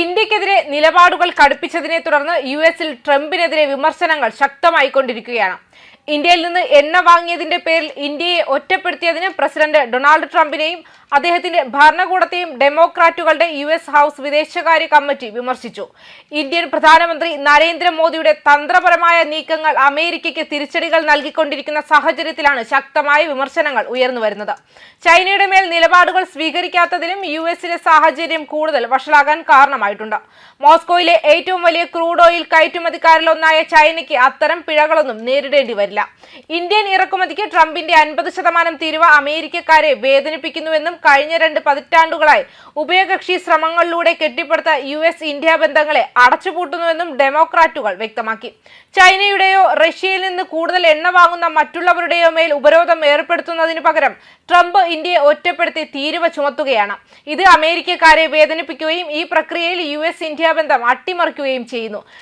ഇന്ത്യക്കെതിരെ നിലപാടുകൾ കടുപ്പിച്ചതിനെ തുടർന്ന് യു എസിൽ ട്രംപിനെതിരെ വിമർശനങ്ങൾ ശക്തമായിക്കൊണ്ടിരിക്കുകയാണ്. ഇന്ത്യയിൽ നിന്ന് എണ്ണ വാങ്ങിയതിന്റെ പേരിൽ ഇന്ത്യയെ ഒറ്റപ്പെടുത്തിയതിന് പ്രസിഡന്റ് ഡൊണാൾഡ് ട്രംപിനെയും അദ്ദേഹത്തിന്റെ ഭരണകൂടത്തെയും ഡെമോക്രാറ്റുകളുടെ യു എസ് ഹൌസ് വിദേശകാര്യ കമ്മിറ്റി വിമർശിച്ചു. ഇന്ത്യൻ പ്രധാനമന്ത്രി നരേന്ദ്രമോദിയുടെ തന്ത്രപരമായ നീക്കങ്ങൾ അമേരിക്കയ്ക്ക് തിരിച്ചടികൾ നൽകിക്കൊണ്ടിരിക്കുന്ന സാഹചര്യത്തിലാണ് ശക്തമായ വിമർശനങ്ങൾ ഉയർന്നു വരുന്നത്. ചൈനയുടെ മേൽ നിലപാടുകൾ സ്വീകരിക്കാത്തതിലും യു എസിലെ സാഹചര്യം കൂടുതൽ വഷളാകാൻ കാരണമായിട്ടുണ്ട്. മോസ്കോയിലെ ഏറ്റവും വലിയ ക്രൂഡ് ഓയിൽ കയറ്റുമതിക്കാരിലൊന്നായ ചൈനയ്ക്ക് അത്തരം പിഴകളൊന്നും നേരിടേണ്ടി വരില്ല ഇന്ത്യൻ ഇറക്കുമതിക്ക് ട്രംപിന്റെ അൻപത് ശതമാനം തീരുവ അമേരിക്കക്കാരെ വേദനിപ്പിക്കുന്നുവെന്നും കഴിഞ്ഞ രണ്ട് പതിറ്റാണ്ടുകളായി ഉഭയകക്ഷി ശ്രമങ്ങളിലൂടെ കെട്ടിപ്പടുത്ത യു എസ് ഇന്ത്യ ബന്ധങ്ങളെ അടച്ചുപൂട്ടുന്നുവെന്നും ഡെമോക്രാറ്റുകൾ വ്യക്തമാക്കി. ചൈനയുടെയോ റഷ്യയിൽ നിന്ന് കൂടുതൽ എണ്ണ വാങ്ങുന്ന മറ്റുള്ളവരുടെയോ മേൽ ഉപരോധം ഏർപ്പെടുത്തുന്നതിന് പകരം ട്രംപ് ഇന്ത്യയെ ഒറ്റപ്പെടുത്തി തീരുവ ചുമത്തുകയാണ്. ഇത് അമേരിക്കക്കാരെ വേദനിപ്പിക്കുകയും ഈ പ്രക്രിയയിൽ യു എസ് ഇന്ത്യ ബന്ധം അട്ടിമറിക്കുകയും ചെയ്യുന്നു.